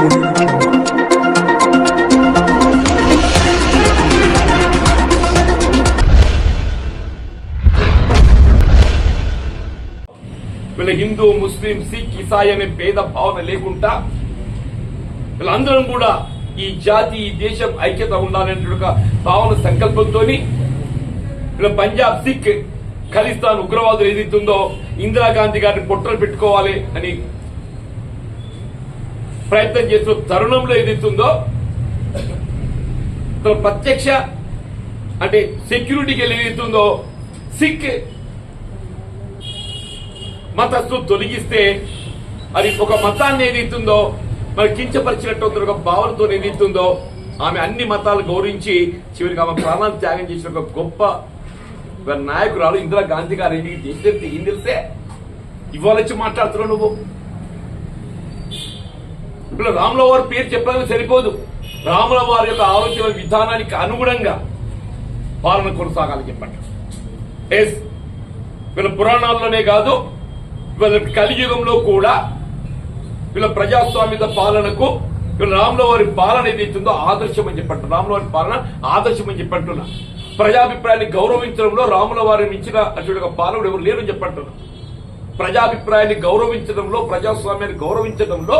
వీళ్ళ హిందూ ముస్లిం సిక్ ఇసాయి అనే భేద భావన లేకుండా వీళ్ళందరం కూడా ఈ జాతి ఈ దేశం ఐక్యత ఉండాలనే ఒక భావన సంకల్పంతో వీళ్ళ పంజాబ్ సిక్ ఖలిస్తాన్ ఉగ్రవాదులు ఏదైతుందో ఇందిరాగాంధీ గారిని పొట్టలు పెట్టుకోవాలి అని ప్రయత్నం చేస్తున్న తరుణంలో ఏదైతుందో ప్రత్యక్ష అంటే సెక్యూరిటీకి వెళ్ళి ఏదైతుందో సిక్ మతస్థు తొలగిస్తే అది ఒక మతాన్ని ఏదైతుందో మరి కించపరిచినట్టు ఒక భావనతో ఏదైతుందో ఆమె అన్ని మతాలు గౌరవించి చివరికి ఆమె ప్రాణాలు త్యాగం చేసిన ఒక గొప్ప నాయకురాలు ఇందిరా గాంధీ గారు ఇంటికి చేసేది తెలిసే? ఇవాళ వచ్చి మాట్లాడుతున్నావు నువ్వు. ఇప్పుడు రాముల వారి పేరు చెప్పడానికి సరిపోదు. రాముల వారి యొక్క ఆలోచన విధానానికి అనుగుణంగా పాలన కొనసాగాలని చెప్పండి. ఎస్. వీళ్ళ పురాణాల్లోనే కాదు వీళ్ళ కలియుగంలో కూడా వీళ్ళ ప్రజాస్వామ్యత పాలనకు వీళ్ళ రాముల వారి పాలన ఏదైతుందో ఆదర్శం అని చెప్పంటారు రాముల వారి పాలన ఆదర్శం అని చెప్పంటున్నా. ప్రజాభిప్రాయాన్ని గౌరవించడంలో రాముల వారి ఇచ్చిన అటువంటి ఒక పాలకుడు ఎవరు లేరు అని చెప్పంటున్నా. ప్రజాభిప్రాయాన్ని గౌరవించడంలో ప్రజాస్వామ్యాన్ని గౌరవించడంలో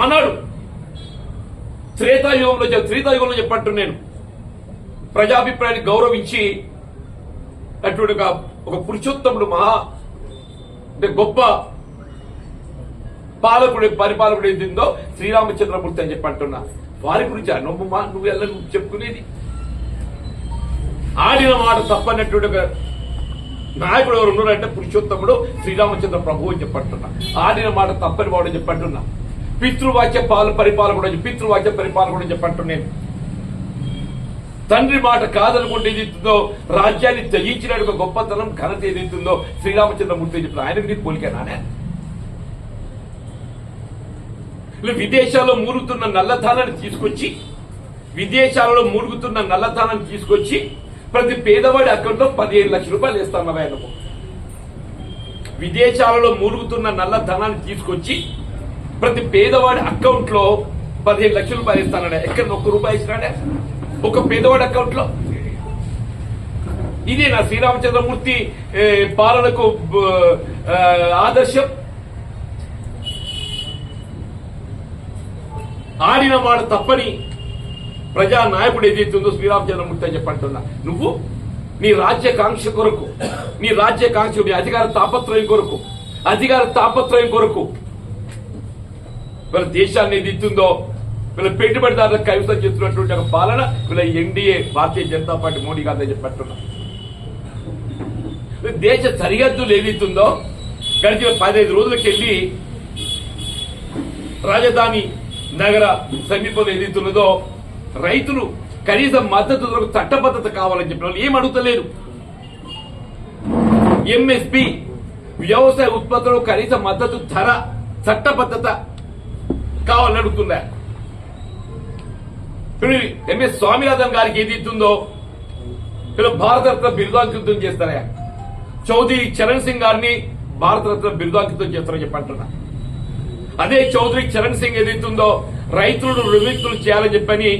ఆనాడు త్రేతాయుగంలో త్రేతాయుగంలో చెప్పట్టు నేను. ప్రజాభిప్రాయాన్ని గౌరవించి అటువంటి ఒక పురుషోత్తముడు మహా అంటే గొప్ప పాలకుడు పరిపాలకుడు ఏందో శ్రీరామచంద్రమూర్తి అని చెప్పి అంటున్నా వారి గురించి నువ్వు మా నువ్వు ఎలా నువ్వు చెప్పుకునేది. ఆడిన మాట తప్పన్నటువంటి ఒక నాయకుడు ఎవరు ఉన్నారంటే పురుషోత్తముడు శ్రీరామచంద్ర ప్రభు అని చెప్పంటున్నా. ఆడిన మాట తప్పని వాడు చెప్పంటున్నా. పితృవాక్య పాల పరిపాలకుడు అని పితృవాక్య పరిపాలకుడు అని చెప్పంటున్నా నేను తండ్రి మాట కాదనుకుంటే ఏదైతుందో రాజ్యాన్ని త్యజించినట్టు ఒక గొప్పతనం ఘనత ఏదైతుందో శ్రీరామచంద్రమూర్తి చెప్పిన ఆయన నీకు పోలికేనానే ఇలా విదేశాల్లో మూరుగుతున్న నల్లధనాన్ని తీసుకొచ్చి విదేశాలలో మూరుగుతున్న నల్లధనాన్ని తీసుకొచ్చి ప్రతి పేదవాడి అకౌంట్లో పదిహేను లక్షల రూపాయలు ఇస్తాను ఆయనకు విదేశాలలో మూరుగుతున్న నల్ల ధనాన్ని తీసుకొచ్చి ప్రతి పేదవాడి అకౌంట్లో పదిహేను లక్షల రూపాయలు ఎక్కడ ఒక్క రూపాయి ఇచ్చినాడే? ఒక పేదవాడి అకౌంట్లో ఇదే నా శ్రీరామచంద్రమూర్తి పాలనకు ఆదర్శం. ఆడిన వాడు తప్పని ప్రజా నాయకుడు ఏదైతుందో శ్రీరామచంద్రమూర్తి అని చెప్పంటున్నా నువ్వు నీ రాజ్యకాంక్ష కొరకు నీ రాజ్యకాంక్ష నీ అధికార తాపత్రయం కొరకు అధికార తాపత్రయం కొరకు వీళ్ళ దేశాన్ని ఏదైతుందో వీళ్ళ పెట్టుబడిదారులకు కవితం చేస్తున్నటువంటి ఒక పాలన వీళ్ళ ఎన్డీఏ భారతీయ జనతా పార్టీ మోడీ గారు చెప్పట్టున్నా దేశ సరిహద్దులు ఏదైతుందో గడిచిన పదహైదు రోజులకు వెళ్ళి రాజధాని నగర సమీపంలో ఏదైతున్నదో రైతులు కనీస మద్దతు ధరకు చట్టబద్ధత కావాలని చెప్పిన వాళ్ళు ఏం అడుగుతలేరు. ఎంఎస్పి వ్యవసాయ ఉత్పత్తులకు కనీస మద్దతు ధర చట్టబద్ధత కావాలని అడుగుతున్నా ఇప్పుడు ఎంఎస్ స్వామినాథన్ గారికి ఏది ఇస్తుందో వీళ్ళు భారతరత్న బిరుదాంకితం చేస్తారా చౌదరి చరణ్ సింగ్ గారిని భారతరత్న బిరుదాంకితం చేస్తారని చెప్పంటున్నా. అదే చౌదరి చరణ్ సింగ్ ఏదైతుందో రైతులను విముక్తులు చేయాలని చెప్పని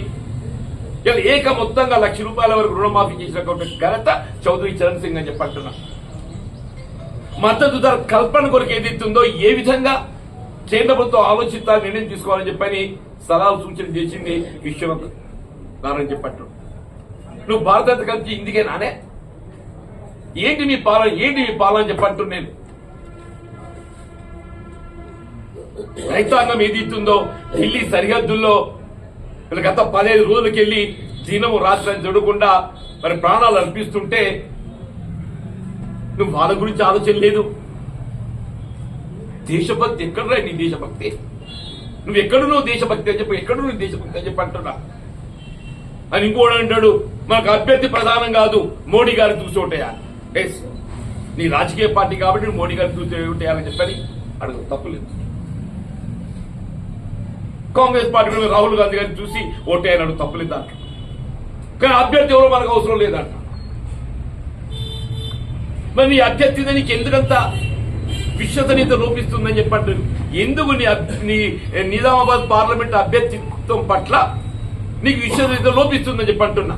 ఏక మొత్తంగా లక్ష రూపాయల వరకు రుణమాఫీ చేసినటువంటి ఘనత చౌదరి చరణ్ సింగ్ అని చెప్పంటున్నా. మద్దతు ధర కల్పన కొరకు ఏదైతుందో ఏ విధంగా కేంద్ర ప్రభుత్వం ఆలోచిస్తా నిర్ణయం తీసుకోవాలని చెప్పని సలహాలు సూచన చేసింది విశ్వనాథ్ నారాయణ చెప్పట్టు నువ్వు భారత కలిసి ఇందుకే నానే? ఏంటి మీ పాలన? ఏంటి మీ పాలన చెప్పట్టు నేను. రైతాంగం ఏది ఇస్తుందో ఢిల్లీ సరిహద్దుల్లో గత పదహైదు రోజులకెళ్ళి దినము రాష్ట్రాన్ని చూడకుండా మరి ప్రాణాలు అర్పిస్తుంటే నువ్వు వాళ్ళ గురించి ఆలోచన లేదు. దేశభక్తి ఎక్కడ నీ దేశభక్తి? నువ్వు ఎక్కడున్నావు దేశభక్తి అని చెప్పి ఎక్కడ నువ్వు దేశభక్తి అని చెప్పి అంటున్నా. అని ఇంకోడు అంటాడు మాకు అభ్యర్థి ప్రధానం కాదు మోడీ గారిని చూసి ఎస్ నీ రాజకీయ పార్టీ కాబట్టి నువ్వు మోడీ గారిని చూసి ఓటేయాలని చెప్పని అడుగు తప్పులేదు కాంగ్రెస్ పార్టీ రాహుల్ గాంధీ గారిని చూసి ఓటేయనడు తప్పులేదు అంట కానీ అభ్యర్థి ఎవరో మనకు అవసరం లేదంట మరి నీ అభ్యర్థి నీకు ఎందుకంత విశ్వసనీయత లోపిస్తుందని చెప్పంటారు ఎందుకు నీ నీ నిజామాబాద్ పార్లమెంట్ అభ్యర్థిత్వం పట్ల నీకు విశ్వసనీయత లోపిస్తుందని చెప్పంటున్నా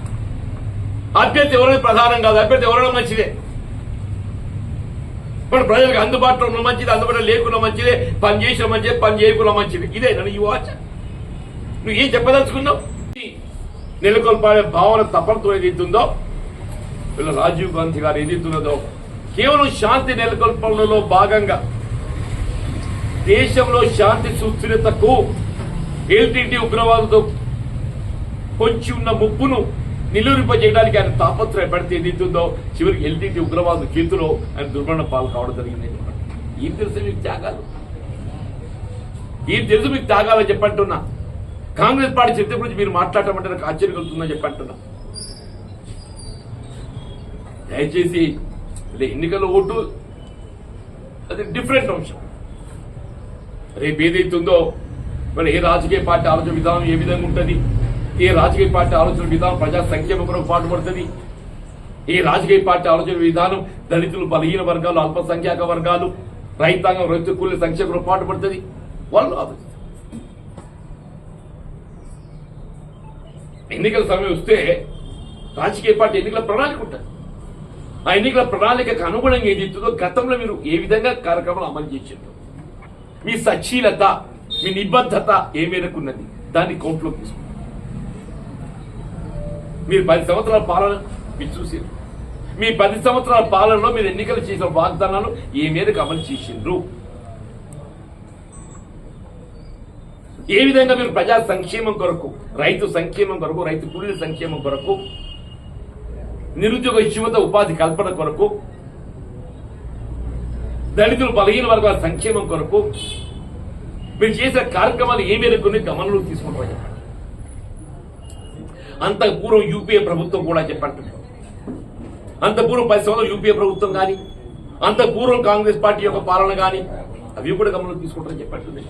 అభ్యర్థి ఎవరైనా ప్రధానం కాదు. అభ్యర్థి ఎవరైనా మంచిదే. ఇప్పుడు ప్రజలకు అందుబాటులో ఉన్న మంచిది అందుబాటులో లేకుండా మంచిదే పని చేసిన మంచిదే పని చేయకుండా మంచిది. ఇదే నన్ను ఈ వాచ. నువ్వు ఏం చెప్పదలుచుకున్నావు? నెలకొల్పాడే భావన తపనతో ఏదైతుందో వీళ్ళ రాజీవ్ గాంధీ గారు ఏదైతున్నదో కేవలం శాంతి నెలకొల్పడంలో భాగంగా దేశంలో శాంతి సుస్థిరతకు ఎల్టీటీ ఉగ్రవాదంతో పొంచి ఉన్న ముప్పును నిలువరింపజేయడానికి ఆయన తాపత్రయపడితే ఏదైతుందో చివరికి ఎల్టీటీ ఉగ్రవాదు చేతిలో ఆయన దుర్మరణ పాలు కావడం జరిగింది. ఏం తెలుసు మీకు త్యాగాలు? ఏం తెలుసు మీకు త్యాగాలని చెప్పంటున్నా కాంగ్రెస్ పార్టీ చరిత్ర గురించి మీరు మాట్లాడటమంటే నాకు ఆశ్చర్యం కలుగుతుందని చెప్పంటున్నా దయచేసి ఎన్నికల ఓటు అది డిఫరెంట్ అంశం. రేపు ఏదైతుందో మరి ఏ రాజకీయ పార్టీ ఆలోచన విధానం ఏ విధంగా ఉంటుంది? ఏ రాజకీయ పార్టీ ఆలోచన విధానం ప్రజా సంక్షేమ కొరకు పాటుపడుతుంది? ఏ రాజకీయ పార్టీ ఆలోచన విధానం దళితులు బలహీన వర్గాలు అల్పసంఖ్యాక వర్గాలు రైతాంగం రైతు కూలి సంక్షేమ కొరకు పాటుపడుతుంది? వాళ్ళు ఆలోచిస్తారు. ఎన్నికల సమయం వస్తే రాజకీయ పార్టీ ఎన్నికల ప్రణాళిక ఉంటుంది. ఆ ఎన్నికల ప్రణాళికకు అనుగుణంగా ఏది గతంలో మీరు ఏ విధంగా కార్యక్రమాలు అమలు చేసిండ్రు మీ సచ్చీలత మీ నిబద్ధత ఏ మేరకు ఉన్నది దాన్ని కౌంట్లో తీసుకుంటారు మీరు పది సంవత్సరాల పాలన మీరు చూసారు మీ పది సంవత్సరాల పాలనలో మీరు ఎన్నికలు చేసిన వాగ్దానాలు ఏ మేరకు అమలు చేసిండ్రు? ఏ విధంగా మీరు ప్రజా సంక్షేమం కొరకు రైతు సంక్షేమం కొరకు రైతు కూలీల సంక్షేమం కొరకు నిరుద్యోగ యువత ఉపాధి కల్పన కొరకు దళితులు బలహీన వర్గాల సంక్షేమం కొరకు మీరు చేసే కార్యక్రమాలు ఏ మేరకు గమనంలో తీసుకుంటామని చెప్పండి. అంత పూర్వం యూపీఏ ప్రభుత్వం కూడా చెప్పండి అంత పూర్వం పది సంవత్సరాలు యూపీఏ ప్రభుత్వం కానీ అంత పూర్వం కాంగ్రెస్ పార్టీ యొక్క పాలన కానీ అవి కూడా గమనంలో తీసుకుంటారని చెప్పండి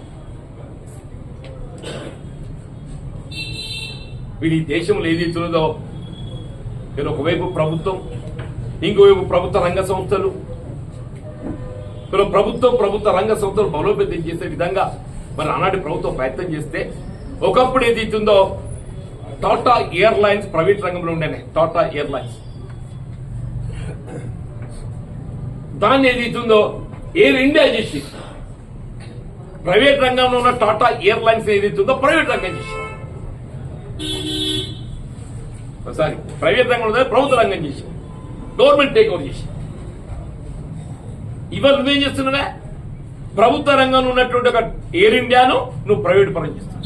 వీడి దేశంలో చూడదో నేను ఒకవైపు ప్రభుత్వం ఇంకోవైపు ప్రభుత్వ రంగ సంస్థలు. ప్రభుత్వం ప్రభుత్వ రంగ సంస్థలు బలోపేతం చేసే విధంగా మరి ఆనాటి ప్రభుత్వం ప్రయత్నం చేస్తే ఒకప్పుడు ఏదైతుందో టాటా ఎయిర్లైన్స్ ప్రైవేట్ రంగంలో ఉండేనే టాటా ఎయిర్లైన్స్. దాన్ని ఏదైతుందో ఎయిర్ ఇండియా చేసి ప్రైవేట్ రంగంలో ఉన్న టాటా ఎయిర్లైన్స్ ఏదైతుందో ప్రైవేట్ రంగం చేసి ఒకసారి ప్రైవేట్ రంగంలో ప్రభుత్వ రంగం చేసి గవర్నమెంట్ టేక్ ఓవర్ చేసి ఇవాళ నువ్వేం చేస్తున్నావే? ప్రభుత్వ రంగంలో ఉన్నటువంటి ఒక ఎయిర్ ఇండియాను నువ్వు ప్రైవేట్ పరం చేస్తున్నావు.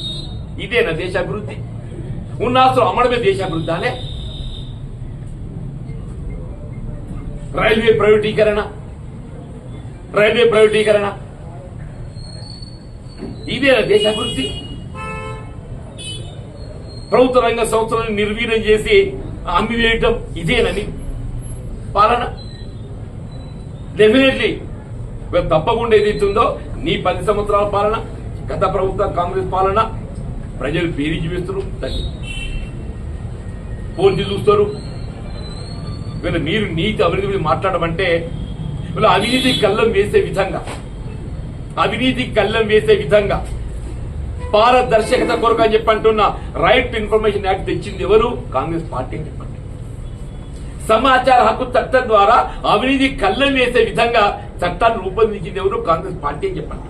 ఇదేనా దేశాభివృద్ధి? ఉన్న ఆస్తులు అమ్మడమే దేశాభివృద్ధి అనే? రైల్వే ప్రైవేటీకరణ. రైల్వే ప్రైవేటీకరణ. ఇదేనా దేశాభివృద్ధి? ప్రభుత్వ రంగ సంస్థలను నిర్వీర్యం చేసి అమ్మివేయటం ఇదేనని పాలన. డెఫినెట్లీ తప్పకుండా ఏదైతుందో నీ పది సంవత్సరాల పాలన గత ప్రభుత్వ కాంగ్రెస్ పాలన ప్రజలు పేరు చూపిస్తారు దాన్ని పోల్చి చూస్తారు. వీళ్ళు మీరు నీతి అభివృద్ధి గురించి మాట్లాడమంటే వీళ్ళు అవినీతి కళ్ళం వేసే విధంగా అవినీతి కళ్ళం వేసే విధంగా పారదర్శకత కొరకు అని చెప్పి అంటున్న రైట్ ఇన్ఫర్మేషన్ యాక్ట్ తెచ్చింది ఎవరు? కాంగ్రెస్ పార్టీ అని చెప్పండి సమాచార హక్కు చట్టం ద్వారా అవినీతి కళ్ళం వేసే విధంగా చట్టాన్ని రూపొందించింది ఎవరు? కాంగ్రెస్ పార్టీ అని చెప్పండి